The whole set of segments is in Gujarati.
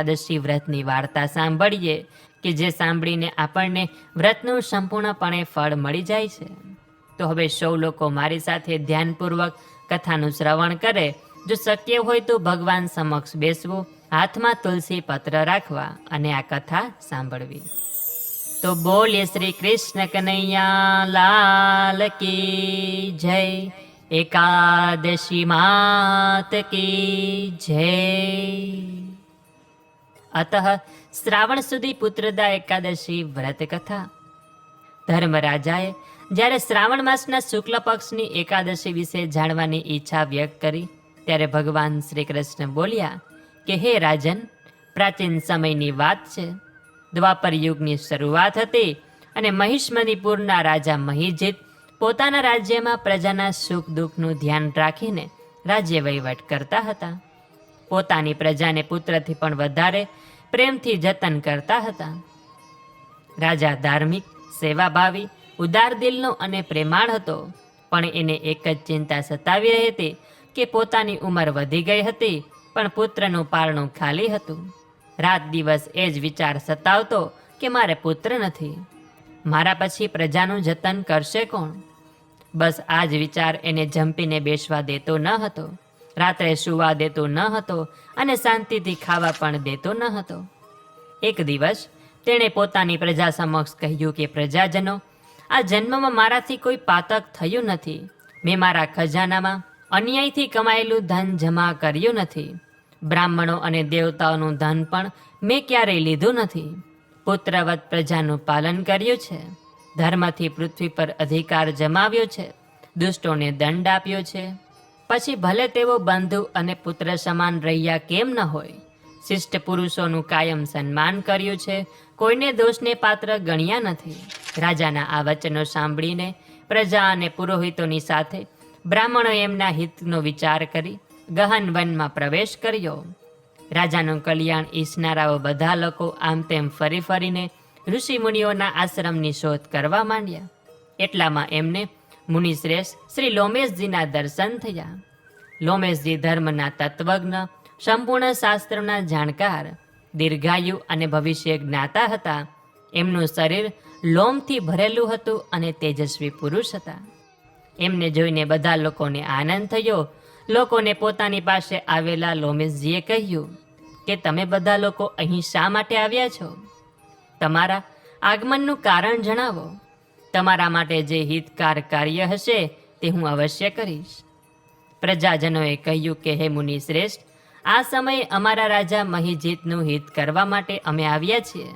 એકાદશી વ્રતની વાર્તા સાંભળીએ કે જે સાંભળીને આપણને વ્રતનું સંપૂર્ણપણે ફળ મળી જાય છે. તો હવે સૌ લોકો મારી સાથે ધ્યાનપૂર્વક કથાનું શ્રવણ કરે. જો શક્ય હોય તો ભગવાન સમક્ષ બેસવું, હાથમાં તુલસી પત્ર રાખવા અને આ કથા સાંભળવી. તો બોલે શ્રી કૃષ્ણ કનૈયા, લાલ કી જય. એકાદશી માત કી જય. અતઃ શ્રાવણ સુધી પુત્રદા એકાદશી વ્રત કથા ધર્મરાજાએ જ્યારે શ્રાવણ માસના શુક્લ પક્ષની એકાદશી વિશે જાણવાની ઈચ્છા વ્યક્ત કરી, ત્યારે ભગવાન શ્રી કૃષ્ણ બોલ્યા કે, હે રાજન, પ્રાચીન સમયની વાત છે. દ્વાપર યુગની શરૂઆત હતી અને મહિષ્મણિપુરના રાજા મહિજીત પોતાના રાજ્યમાં પ્રજાના સુખ દુઃખનું ધ્યાન રાખીને રાજ્ય વહીવટ કરતા હતા. પોતાની પ્રજાને પુત્રથી પણ વધારે પ્રેમથી જતન કરતા હતા. રાજા ધાર્મિક, સેવાભાવી, ઉદાર દિલનો અને પ્રેમાળ હતો, પણ એને એક જ ચિંતા સતાવી રહી હતી કે પોતાની ઉંમર વધી ગઈ હતી, પણ પુત્રનું પારણું ખાલી હતું. રાત દિવસ એ જ વિચાર સતાવતો કે મારે પુત્ર નથી. મારા પછી પ્રજાનું જતન કરશે કોણ? બસ આ જ વિચાર એને જંપીને બેસવા દેતો ન હતો. રાત્રે સૂવા દેતો ન હતો અને શાંતિથી ખાવા પણ દેતો ન હતો. એક દિવસ તેણે પોતાની પ્રજા સમક્ષ કહ્યું કે, પ્રજાજનો, આ જન્મમાં મારાથી કોઈ પાતક થયું નથી. મેં મારા ખજાનામાં અન્યાયથી કમાયેલું ધન જમા કર્યું નથી. બ્રાહ્મણો અને દેવતાઓનું ધન પણ મેં ક્યારેય લીધું નથી. પુત્રવત પ્રજાનું પાલન કર્યું છે. ધર્મથી પૃથ્વી પર અધિકાર જમાવ્યો છે. દુષ્ટોને દંડ આપ્યો છે. પછી ભલે તેઓ બંધુ અને પુત્ર સમાન રહ્યા કેમ ન હોય, શિષ્ટ પુરુષોનું કાયમ સન્માન કર્યું છે, કોઈને દોષને પાત્ર ગણ્યા નથી. રાજાના આ વચનો સાંભળીને પ્રજા અને પુરોહિતોની સાથે બ્રાહ્મણો એમના હિતનો વિચાર કરી ગહન વનમાં પ્રવેશ કર્યો. રાજાનું કલ્યાણ ઈચ્છનારાઓ બધા લોકો આમ તેમ ફરી ફરીને ઋષિ મુનિઓના આશ્રમની શોધ કરવા માંડ્યા. એટલામાં એમને મુનિશ્રેષ્ઠ શ્રી લોમેશજીના દર્શન થયા. લોમેશજી ધર્મના તત્વજ્ઞ, સંપૂર્ણ શાસ્ત્રના જાણકાર, દીર્ઘાયુ અને ભવિષ્ય જ્ઞાતા હતા. એમનું શરીર લોમથી ભરેલું હતું અને તેજસ્વી પુરુષ હતા. એમને જોઈને બધા લોકોને આનંદ થયો. લોકોને પોતાની પાસે આવેલા લોમેશજીએ કહ્યું, કે તમે બધા લોકો અહીં શા માટે આવ્યા છો? તમારા આગમનનું કારણ જણાવો. તમારા માટે જે હિતકાર કાર્ય હશે તે હું અવશ્ય કરીશ. પ્રજાજનોએ કહ્યું કે, હે મુનિ શ્રેષ્ઠ, આ સમયે અમારા રાજા મહિજીતનું હિત કરવા માટે અમે આવ્યા છીએ.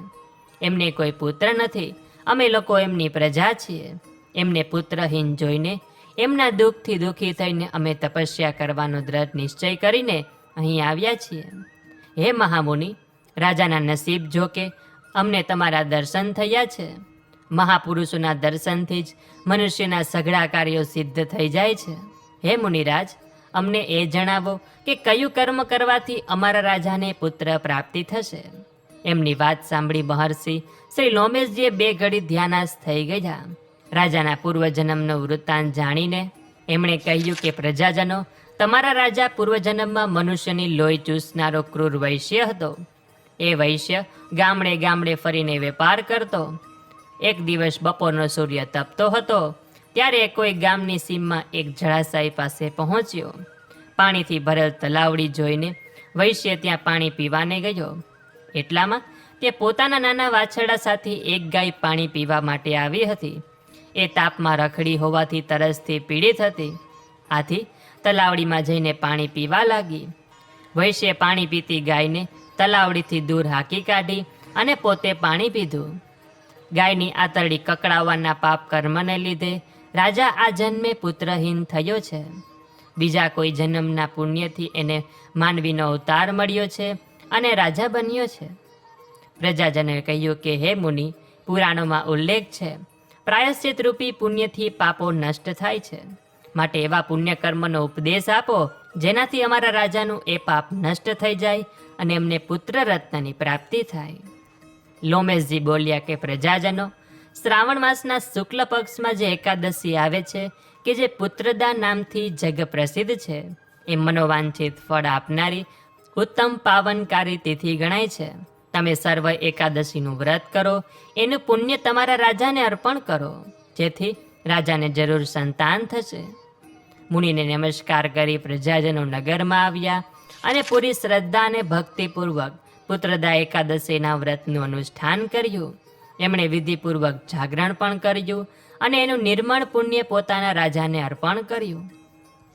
એમને કોઈ પુત્ર નથી. અમે લોકો એમની પ્રજા છીએ. એમને પુત્રહીન જોઈને એમના દુઃખથી દુઃખી થઈને અમે તપસ્યા કરવાનો દ્રઢ નિશ્ચય કરીને અહીં આવ્યા છીએ. હે મહામુનિ, રાજાના નસીબ જો કે અમને તમારા દર્શન થયા છે. મહાપુરુષોના દર્શનથી જ મનુષ્યના સઘળા કાર્યો સિદ્ધ થઈ જાય છે. હે મુનિરાજ, અમને એ જણાવો કે કયું કર્મ કરવાથી અમારા રાજાને પુત્ર પ્રાપ્તિ થશે? એમની વાત સાંભળી મહર્ષિ શ્રી લોમેશજીએ બે ઘડી ધ્યાનાશ થઈ ગયા. રાજાના પૂર્વજન્મનો વૃત્તાંત જાણીને એમણે કહ્યું કે, પ્રજાજનો, તમારા રાજા પૂર્વજન્મમાં મનુષ્યની લોહી ચૂસનારો ક્રૂર વૈશ્ય હતો. એ વૈશ્ય ગામડે ગામડે ફરીને વેપાર કરતો. એક દિવસ બપોરનો સૂર્ય તપતો હતો. ત્યારે કોઈ ગામની સીમમાં એક જળાશય પાસે પહોંચ્યો. પાણીથી ભરેલ તલાવડી જોઈને વૈશ્ય ત્યાં પાણી પીવાને ગયો. એટલામાં તે પોતાના નાના વાછરડા સાથે એક ગાય પાણી પીવા માટે આવી હતી. એ તાપમાં રખડી હોવાથી તરસથી પીડિત હતી. આથી તલાવડીમાં જઈને પાણી પીવા લાગી. વૈશ્ય પાણી પીતી ગાયને તલાવડીથી દૂર હાકી કાઢી અને પોતે પાણી પીધું. ગાયની આતરડી કકડાવવાના પાપ કર્મને લીધે રાજા આ જન્મે પુત્રહીન થયો છે. બીજા કોઈ જન્મના પુણ્યથી એને માનવીનો અવતાર મળ્યો છે અને રાજા બન્યો છે. પ્રજાજને કહ્યું કે, હે મુનિ, પુરાણોમાં ઉલ્લેખ છે, પ્રાયશ્ચિત રૂપી પુણ્યથી પાપો નષ્ટ થાય છે. માટે એવા પુણ્ય કર્મનો ઉપદેશ આપો, જેનાથી અમારા રાજાનું એ પાપ નષ્ટ થઈ જાય અને એમને પુત્ર રત્નની પ્રાપ્તિ થાય. લોમેશજી બોલ્યા કે, પ્રજાજનો શ્રાવણ માસના શુક્લ પક્ષમાં જે એકાદશી આવે છે, કે જે પુત્રદા નામથી જગ પ્રસિદ્ધ છે, એ મનોવાંછિત ફળ આપનારી ઉત્તમ પાવનકારી તિથિ ગણાય છે. તમે સર્વ એકાદશીનું વ્રત કરો, એનું પુણ્ય તમારા રાજાને અર્પણ કરો, જેથી રાજાને જરૂર સંતાન થશે. મુનિને નમસ્કાર કરી પ્રજાજનો નગરમાં આવ્યા અને પૂરી શ્રદ્ધા અને ભક્તિપૂર્વક પુત્રદા એકાદશીના વ્રતનું અનુષ્ઠાન કર્યું. એમણે વિધિપૂર્વક જાગરણ પણ કર્યું અને એનું નિર્મળ પુણ્ય પોતાના રાજાને અર્પણ કર્યું.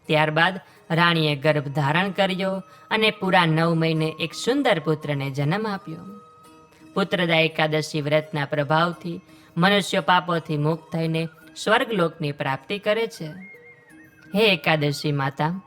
ત્યારબાદ રાણીએ ગર્ભ ધારણ કર્યો અને પૂરા નવ મહિને એક સુંદર પુત્રને જન્મ આપ્યો. પુત્રદા એકાદશી વ્રતના પ્રભાવથી મનુષ્ય પાપોથી મુક્ત થઈને સ્વર્ગલોકની પ્રાપ્તિ કરે છે. હે એકાદશી માતા,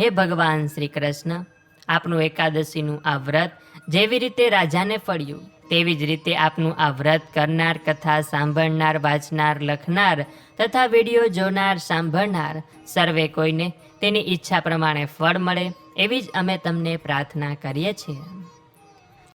હે ભગવાન શ્રી કૃષ્ણ, આપનું એકાદશીનું આ વ્રત જેવી રીતે રાજાને ફળ્યું. તેવી જ રીતે આપનું આ વ્રત કરનાર, કથા સાંભળનાર, વાંચનાર, લખનાર તથા વીડિયો જોનાર, સાંભળનાર સર્વે કોઈને તેની ઈચ્છા પ્રમાણે ફળ મળે એવી જ અમે તમને પ્રાર્થના કરીએ છીએ.